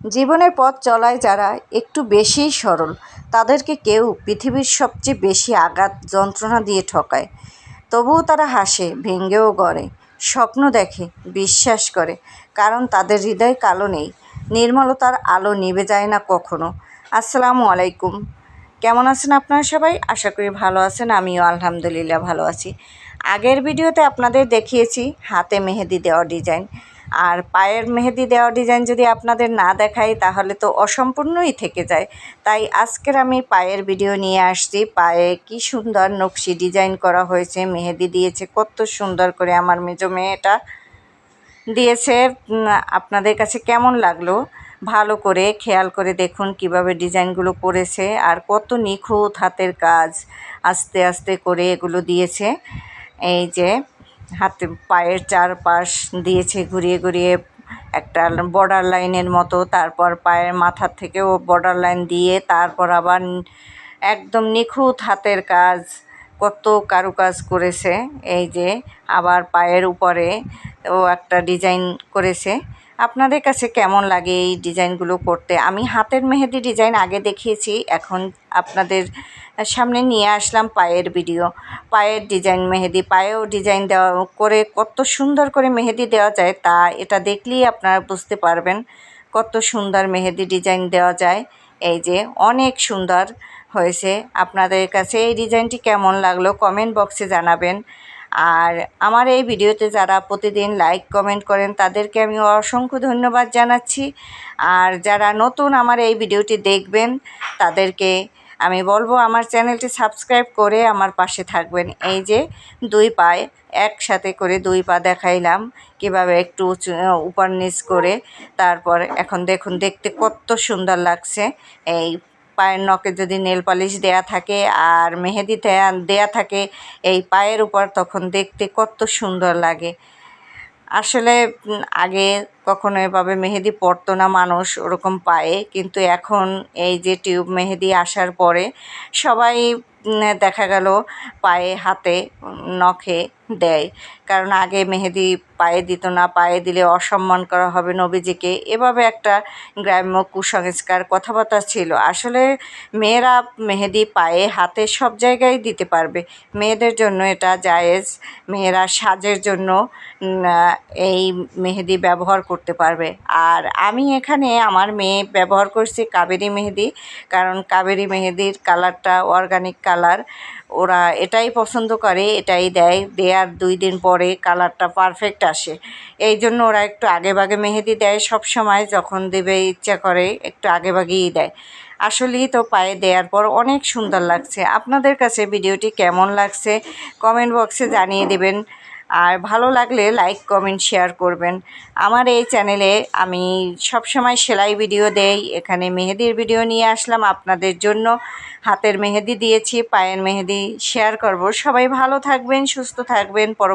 জীবনের পথ চলায় যারা একটু বেশিই সরল, তাদেরকে কেউ পৃথিবীর সবচেয়ে বেশি আঘাত যন্ত্রণা দিয়ে ঠকায়। তবুও তারা হাসে, ভেঙ্গেও গড়ে, স্বপ্ন দেখে, বিশ্বাস করে, কারণ তাদের হৃদয় কালো নেই, নির্মলতার আলো নিভে যায় না কখনো। আসসালামু আলাইকুম। কেমন আছেন আপনারা সবাই? আশা করি ভালো আছেন, আমিও আলহামদুলিল্লাহ ভালো আছি। আগের ভিডিওতে আপনাদের দেখিয়েছি হাতে মেহেদি দেওয়া ডিজাইন। আর পায়ের মেহেদি দেওয়া ডিজাইন যদি আপনাদের না দেখাই, তাহলে তো অসম্পূর্ণই থেকে যায়। তাই আজকের আমি পায়ের ভিডিও নিয়ে আসছি। পায়ে কি সুন্দর নকশি ডিজাইন করা হয়েছে, মেহেদি দিয়েছে, কত সুন্দর করে আমার মেজো মেয়েটা দিয়েছে। আপনাদের কাছে কেমন লাগল? ভালো করে খেয়াল করে দেখুন কীভাবে ডিজাইনগুলো করেছে আর কত নিখুঁত হাতের কাজ আস্তে আস্তে করে এগুলো দিয়েছে। এই যে হাতে পায়ের চারপাশ দিয়েছে ঘুরিয়ে ঘুরিয়ে একটা বর্ডার লাইনের মতো, তারপর পায়ের মাথার থেকেও বর্ডার লাইন দিয়ে, তারপর আবার একদম নিখুঁত হাতের কাজ, কত কারুকাজ করেছে। এই যে আবার পায়ের উপরে ও একটা ডিজাইন করেছে। আপনাদের কাছে কেমন লাগে এই ডিজাইনগুলো করতে? আমি হাতের মেহেদি ডিজাইন আগে দেখিয়েছি, এখন আপনাদের সামনে নিয়ে আসলাম পায়ের ভিডিও। পায়ের ডিজাইন মেহেদি, পায়েও ডিজাইন দেওয়া করে কত সুন্দর করে মেহেদি দেওয়া যায় তা এটা দেখলেই আপনারা বুঝতে পারবেন কত সুন্দর মেহেদি ডিজাইন দেওয়া যায়। এই যে অনেক সুন্দর হয়েছে। আপনাদের কাছে এই ডিজাইনটি কেমন লাগল কমেন্ট বক্সে জানাবেন। আর আমার এই ভিডিওতে যারা প্রতিদিন লাইক কমেন্ট করেন, তাদেরকে আমি অসংখ্য ধন্যবাদ জানাচ্ছি। আর যারা নতুন আমার এই ভিডিওটি দেখবেন, তাদেরকে আমি বলব আমার চ্যানেলটি সাবস্ক্রাইব করে আমার পাশে থাকবেন। এই যে দুই পায়ে একসাথে করে দুই পা দেখাইলাম, কীভাবে একটু উপর নিচ করে, তারপর এখন দেখুন, দেখতে কত সুন্দর লাগছে। এই পায়ের নখে যদি নেল পালিশ দেয়া থাকে আর মেহেদি দেয়া দেয়া থাকে এই পায়ের উপর, তখন দেখতে কত সুন্দর লাগে। আসলে আগে কখনো এভাবে মেহেদি পরতো না, মানুষ ওরকম পায়ে। কিন্তু এখন এই যে টিউব মেহেদি আসার পরে সবাই দেখা গেল পায়ে, হাতে, নখে দেয়। কারণ আগে মেহেদি পায়ে দিত না, পায়ে দিলে অসম্মান করা হবে নবীজিকে। এভাবে একটা গ্রাম্য কুসংস্কার, কথাবার্তা ছিল। আসলে মেয়েরা মেহেদি পায়ে, হাতে সব জায়গায় দিতে পারবে। মেয়েদের জন্য এটা জায়েজ। মেয়েরা সাজের জন্য এই মেহেদি ব্যবহার করতে পারবে। আর আমি এখানে আমার মেয়ে ব্যবহার করছি কাবেরি মেহেদি, কারণ কাবেরি মেহেদির কালারটা অর্গানিক কালার। ওরা এটাই পছন্দ করে, এটাই দেয়। দেওয়ার দুই দিন পরে কালারটা পারফেক্ট আসে। এই জন্য ওরা একটু আগে ভাগে মেহেদি দেয় সব সময়, যখন দেবে ইচ্ছা করে একটু আগে ভাগেই দেয়। আসলেই তো পায়ে দেওয়ার পর অনেক সুন্দর লাগছে। আপনাদের কাছে ভিডিওটি কেমন লাগছে? কমেন্ট বক্সে জানিয়ে দেবেন। আর ভালো লাগলে লাইক কমেন্ট শেয়ার করবেন। আমার এই চ্যানেলে আমি সবসময় সেলাই ভিডিও দেই। এখানে মেহেদির ভিডিও নিয়ে আসলাম আপনাদের জন্য। হাতের মেহেদি দিয়েছি, পায়ের মেহেদি শেয়ার করব। সবাই ভালো থাকবেন, সুস্থ থাকবেন। পর